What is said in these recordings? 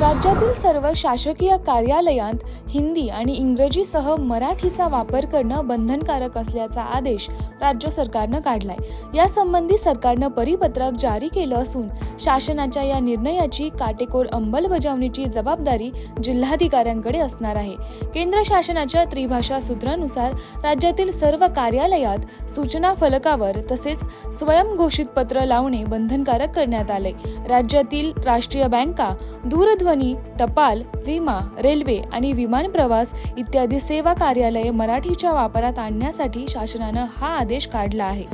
राज्यातील सर्व शासकीय कार्यालयांत हिंदी आणि इंग्रजीसह मराठीचा वापर करणं बंधनकारक असल्याचा आदेश राज्य सरकारनं काढलाय. यासंबंधी सरकारनं परिपत्रक जारी केलं असून शासनाच्या या निर्णयाची काटेकोर अंमलबजावणीची जबाबदारी जिल्हाधिकाऱ्यांकडे असणार आहे. केंद्र शासनाच्या त्रिभाषा सूत्रानुसार राज्यातील सर्व कार्यालयात सूचना फलकावर तसेच स्वयंघोषित पत्र लावणे बंधनकारक करण्यात आले राज्यातील राष्ट्रीय बँका दूरध्वनी टपाल विमा रेल्वे आणि विमान प्रवास इत्यादी सेवा कार्यालये मराठीच्या वापरात आणण्यासाठी शासनानं हा आदेश काढला आहे.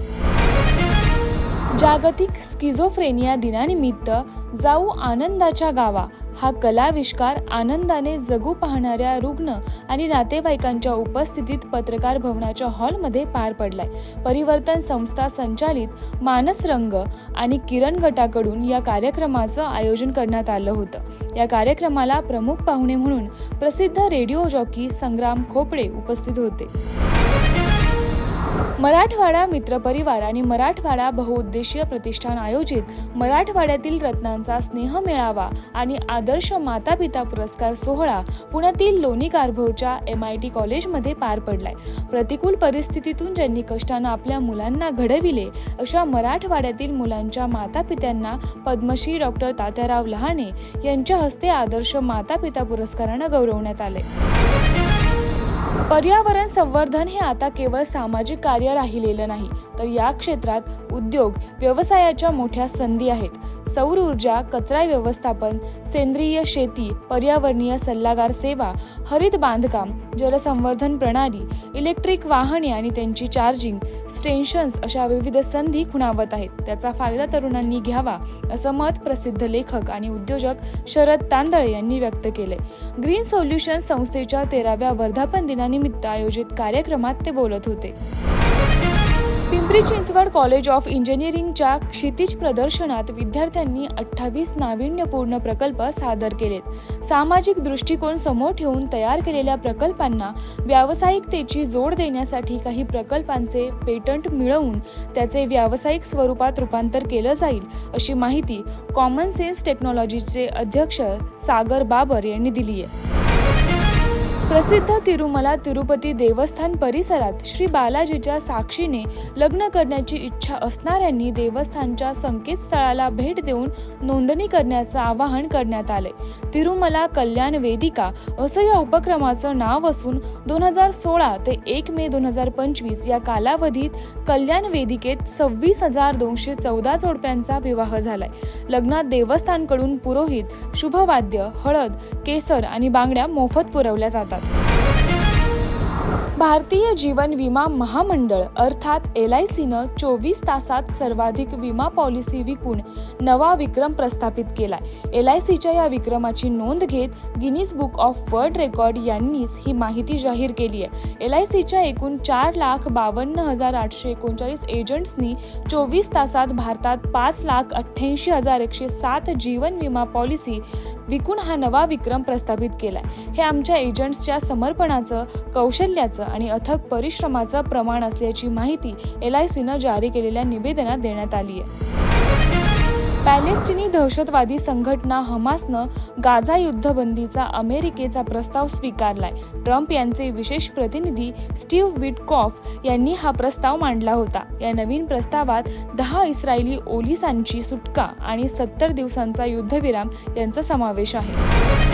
जागतिक स्किझोफ्रेनिया दिनानिमित्त जाऊ आनंदाच्या गावा हा कलाविष्कार आनंदाने जगू पाहणाऱ्या रुग्ण आणि नातेवाईकांच्या उपस्थितीत पत्रकार भवनाच्या हॉलमध्ये पार पडलाय. परिवर्तन संस्था संचालित मानसरंग आणि किरण गटाकडून या कार्यक्रमाचं आयोजन करण्यात आलं होतं. या कार्यक्रमाला प्रमुख पाहुणे म्हणून प्रसिद्ध रेडिओ जॉकी संग्राम खोपडे उपस्थित होते. मराठवाडा मित्रपरिवार आणि मराठवाडा बहुउद्देशीय प्रतिष्ठान आयोजित मराठवाड्यातील रत्नांचा स्नेह मेळावा आणि आदर्श मातापिता पुरस्कार सोहळा पुण्यातील लोणी कारभोरच्या एम आय टी कॉलेजमध्ये पार पडलाय. प्रतिकूल परिस्थितीतून ज्यांनी कष्टानं आपल्या मुलांना घडविले अशा मराठवाड्यातील मुलांच्या मातापित्यांना पद्मश्री डॉक्टर तात्याराव लहाने यांच्या हस्ते आदर्श मातापिता पुरस्कारानं गौरवण्यात आले पर्यावरण संवर्धन हे आता केवळ सामाजिक कार्य राहिलेलं नाही तर या क्षेत्रात उद्योग व्यवसायाच्या मोठ्या संधी आहेत. सौर ऊर्जा कचरा व्यवस्थापन सेंद्रिय शेती पर्यावरणीय सल्लागार सेवा हरित बांधकाम जलसंवर्धन प्रणाली इलेक्ट्रिक वाहने आणि त्यांची चार्जिंग स्टेशन्स अशा विविध संधी खुणावत आहेत. त्याचा फायदा तरुणांनी घ्यावा असं मत प्रसिद्ध लेखक आणि उद्योजक शरद तांदळे यांनी व्यक्त केले ग्रीन सोल्युशन संस्थेच्या तेराव्या वर्धापन दिनानिमित्त आयोजित कार्यक्रमात ते बोलत होते. पिंपरी चिंचवड कॉलेज ऑफ इंजिनिअरिंगच्या क्षितिज प्रदर्शनात विद्यार्थ्यांनी अठ्ठावीस नाविन्यपूर्ण प्रकल्प सादर केलेत. सामाजिक दृष्टिकोन समोर ठेवून तयार केलेल्या प्रकल्पांना व्यावसायिकतेची जोड देण्यासाठी काही प्रकल्पांचे पेटंट मिळवून त्याचे व्यावसायिक स्वरूपात रूपांतर केलं जाईल अशी माहिती कॉमन सेन्स टेक्नॉलॉजीचे अध्यक्ष सागर बाबर यांनी दिली आहे. प्रसिद्ध तिरुमला तिरुपती देवस्थान परिसरात श्री बालाजीच्या साक्षीने लग्न करण्याची इच्छा असणाऱ्यांनी देवस्थानच्या संकेतस्थळाला भेट देऊन नोंदणी करण्याचं आवाहन करण्यात आले तिरुमला कल्याण वेदिका असं या उपक्रमाचं नाव असून दोन हजार सोळा ते एक मे दोन हजार पंचवीस या कालावधीत कल्याण वेदिकेत सव्वीस हजार दोनशे चौदा जोडप्यांचा विवाह झालाय. लग्नात देवस्थानकडून पुरोहित शुभवाद्य हळद केसर आणि बांगड्या मोफत पुरवल्या जातात. った。भारतीय जीवन विमा महामंडळ अर्थात एल आय सीनं चोवीस तासात सर्वाधिक विमा पॉलिसी विकून नवा विक्रम प्रस्थापित केलाय. एल आय सीच्या या विक्रमाची नोंद घेत Guinness book of world record यांनीच ही माहिती जाहीर केली आहे. एल आय सीच्या एकूण चार लाख बावन्न हजार आठशे एकोणचाळीस एजंट्सनी चोवीस तासात भारतात पाच लाख अठ्ठ्याऐंशी हजार एकशे सात जीवन विमा पॉलिसी विकून हा नवा विक्रम प्रस्थापित केलाय. हे आमच्या एजंट्सच्या समर्पणाचं कौशल्याचं आणि अथक परिश्रमाचं प्रमाण असल्याची माहिती एल आय सीनं जारी केलेल्या निवेदनात देण्यात आली आहे. पॅलेस्टिनी दहशतवादी संघटना हमासनं गाझा युद्धबंदीचा अमेरिकेचा प्रस्ताव स्वीकारलाय. ट्रम्प यांचे विशेष प्रतिनिधी स्टीव्ह विटकॉफ यांनी हा प्रस्ताव मांडला होता. या नवीन प्रस्तावात दहा इस्रायली ओलिसांची सुटका आणि सत्तर दिवसांचा युद्धविराम यांचा समावेश आहे.